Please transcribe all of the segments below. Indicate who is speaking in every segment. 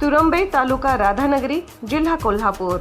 Speaker 1: तुरंबे तालुका राधानगरी जिल्हा Kolhapur.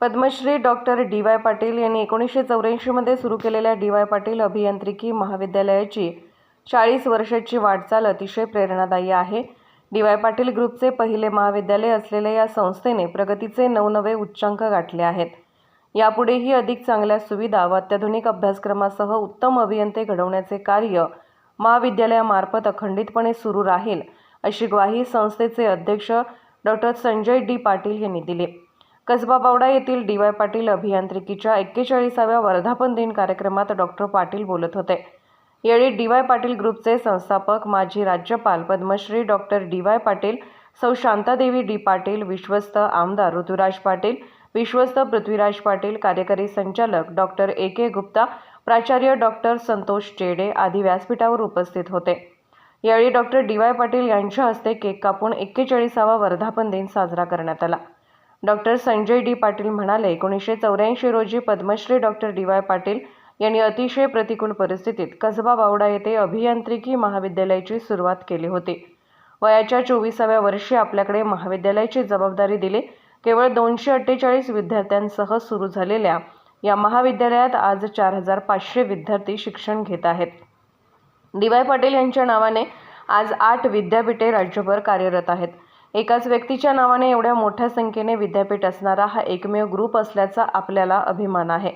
Speaker 1: Padmashri doctor D Y Patil यांनी एकोणीसशे चौऱ्याऐंशीमध्ये सुरू केलेल्या डी वाय पाटील अभियांत्रिकी महाविद्यालयाची चाळीस वर्षाची वाटचाल अतिशय प्रेरणादायी आहे. डी वाय पाटील ग्रुपचे पहिले महाविद्यालय असलेल्या या संस्थेने प्रगतीचे नवनवे उच्चांक गाठले आहेत. यापुढेही अधिक चांगल्या सुविधा व अत्याधुनिक अभ्यासक्रमासह उत्तम अभियंते घडवण्याचे कार्य महाविद्यालयामार्फत अखंडितपणे सुरू राहील अशी ग्वाही संस्थेचे अध्यक्ष डॉक्टर संजय डी. पाटील यांनी दिली. कसबा बावडा येथील डी. वाय. पाटील अभियांत्रिकीच्या एक्केचाळीसाव्या वर्धापन दिन कार्यक्रमात डॉक्टर पाटील बोलत होते. यावेळी डी. वाय. पाटील ग्रुपचे संस्थापक माजी राज्यपाल Padmashri doctor D. Y. Patil सौ शांतादेवी डी. पाटील विश्वस्त आमदार ऋतुराज पाटील विश्वस्त पृथ्वीराज पाटील कार्यकारी संचालक डॉक्टर ए के गुप्ता प्राचार्य डॉक्टर संतोष चेडे आदी व्यासपीठावर उपस्थित होते. यावेळी डॉक्टर डी. वाय पाटील यांच्या हस्ते केक कापून एक्केचाळीसावा वर्धापन दिन साजरा करण्यात आला. Doctor Sanjay D. पाटील म्हणाले एकोणीसशे चौऱ्याऐंशी रोजी Padmashri doctor D. Y Patil यांनी अतिशय प्रतिकूल परिस्थितीत कसबा बावडा येथे अभियांत्रिकी महाविद्यालयाची सुरुवात केली होती. वयाच्या चोवीसाव्या वर्षी आपल्याकडे महाविद्यालयाची जबाबदारी दिली केवळ दोनशे अठ्ठेचाळीस विद्यार्थ्यांसह सुरू झालेल्या या महाविद्यालयात आज चार हजार पाचशे विद्यार्थी शिक्षण घेत आहेत. डी वाय पाटील यांच्या नावाने आज आठ विद्यापीठे राज्यभर कार्यरत आहेत. एकाच व्यक्तीच्या नावाने एवढ्या मोठ्या संख्येने विद्यापीठ असणारा हा एकमेव ग्रुप असल्याचा आपल्याला अभिमान आहे.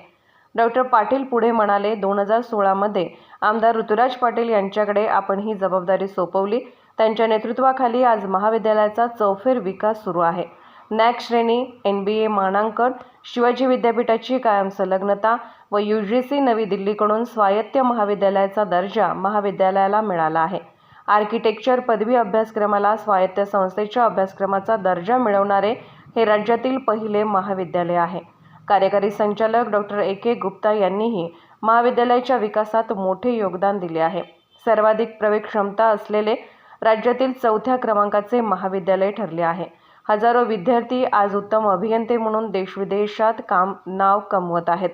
Speaker 1: डॉक्टर पाटील पुढे म्हणाले दोन हजार सोळामध्ये आमदार ऋतुराज पाटील यांच्याकडे आपण ही जबाबदारी सोपवली. त्यांच्या नेतृत्वाखाली आज महाविद्यालयाचा चौफेर विकास सुरू आहे. नॅक श्रेणी एन बी ए मानांकन शिवाजी विद्यापीठाची कायम संलग्नता व यू जी सी नवी दिल्लीकडून स्वायत्त महाविद्यालयाचा दर्जा महाविद्यालयाला मिळाला आहे. आर्किटेक्चर पदवी अभ्यासक्रमाला स्वायत्त संस्थेच्या अभ्यासक्रमाचा दर्जा मिळवणारे हे राज्यातील पहिले महाविद्यालय आहे. कार्यकारी संचालक डॉक्टर ए के गुप्ता यांनीही महाविद्यालयाच्या विकासात मोठे योगदान दिले आहे. सर्वाधिक प्रवेश क्षमता असलेले राज्यातील चौथ्या क्रमांकाचे महाविद्यालय ठरले आहे. हजारो विद्यार्थी आज उत्तम अभियंते म्हणून देशविदेशात काम नाव कमवत आहेत.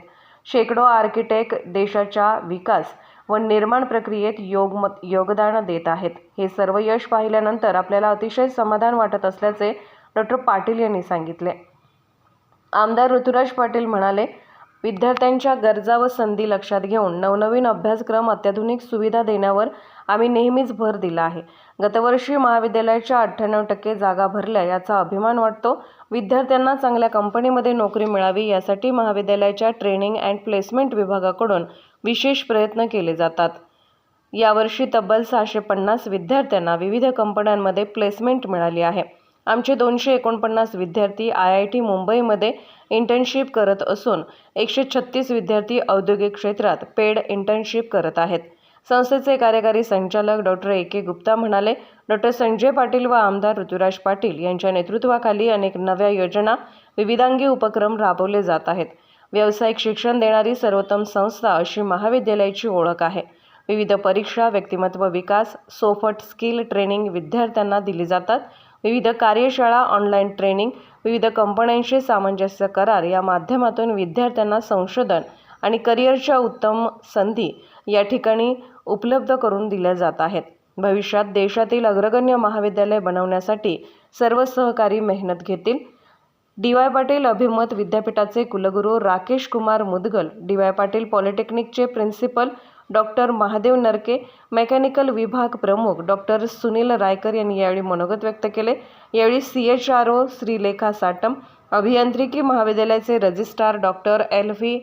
Speaker 1: शेकडो आर्किटेक्ट देशाच्या विकास व निर्माण प्रक्रियेत योगमत योगदान देत आहेत. हे सर्व यश पाहिल्यानंतर आपल्याला अतिशय समाधान वाटत असल्याचे डॉक्टर पाटील यांनी सांगितले. आमदार ऋतुराज पाटील म्हणाले विद्यार्थ्यांच्या गरजा व संधी लक्षात घेऊन नवनवीन अभ्यासक्रम अत्याधुनिक सुविधा देण्यावर आम्ही नेहमीच भर दिला आहे. गतवर्षी महाविद्यालयाच्या अठ्ठ्याण्णव टक्के जागा भरल्या याचा अभिमान वाटतो. विद्यार्थ्यांना चांगल्या कंपनीमध्ये नोकरी मिळावी यासाठी महाविद्यालयाच्या ट्रेनिंग अँड प्लेसमेंट विभागाकडून विशेष प्रयत्न केले जातात. यावर्षी तब्बल सहाशे पन्नास विद्यार्थ्यांना विविध कंपन्यांमध्ये प्लेसमेंट मिळाली आहे. आमचे दोनशे एकोणपन्नास विद्यार्थी आय आय टी मुंबईमध्ये इंटर्नशिप करत असून एकशे छत्तीस विद्यार्थी औद्योगिक क्षेत्रात पेड इंटर्नशिप करत आहेत. संस्थेचे कार्यकारी संचालक डॉक्टर ए. के. गुप्ता म्हणाले डॉक्टर संजय पाटील व आमदार ऋतुराज पाटील यांच्या नेतृत्वाखाली अनेक नव्या योजना विविधांगी उपक्रम राबवले जात आहेत. व्यावसायिक शिक्षण देणारी सर्वोत्तम संस्था अशी महाविद्यालयाची ओळख आहे. विविध परीक्षा व्यक्तिमत्व विकास सोफट स्किल ट्रेनिंग विद्यार्थ्यांना दिली जातात. विविध कार्यशाळा ऑनलाईन ट्रेनिंग विविध कंपन्यांशी सामंजस्य करार या माध्यमातून विद्यार्थ्यांना संशोधन आणि करिअरच्या उत्तम संधी या ठिकाणी उपलब्ध करून दिल्या जात आहेत. भविष्यात देशातील अग्रगण्य महाविद्यालय बनवण्यासाठी सर्व सहकारी मेहनत घेतील. डी वाय पाटील अभिमत विद्यापीठाचे कुलगुरू Rakesh Kumar Mudgal D Y Patil पॉलिटेक्निकचे principal doctor Mahadev Narke mechanical विभाग प्रमुख डॉक्टर सुनील रायकर यांनी यावेळी मनोगत व्यक्त केले. यावेळी C H R O Shrilekha Satam अभियांत्रिकी महाविद्यालयाचे registrar doctor L V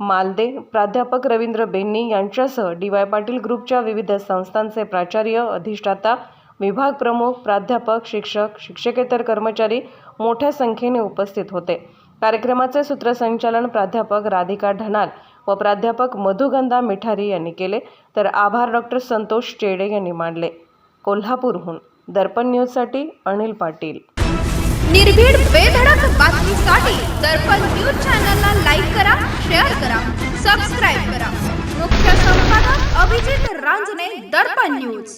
Speaker 1: Malde प्राध्यापक रवींद्र बेन्नी यांच्यासह डी वाय पाटील ग्रुपच्या विविध संस्थांचे प्राचार्य अधिष्ठाता विभाग प्रमुख प्राध्यापक शिक्षक शिक्षकेतर कर्मचारी मोठ्या संख्येने उपस्थित होते. कार्यक्रमाचे सूत्रसंचालन प्राध्यापक राधिका ढनाल व प्राध्यापक मधुगंधा मिठारी यांनी केले तर आभार डॉक्टर संतोष चेडे यांनी मानले कोल्हापूरहून दर्पण न्यूजसाठी अनिल पाटील.
Speaker 2: निर्भीड बेधडक बातमीसाठी दर्पण न्यूज चॅनलला लाईक करा शेअर करा सबस्क्राईब करा. मुख्य संपादक अभिजित रांजणे दर्पण न्यूज.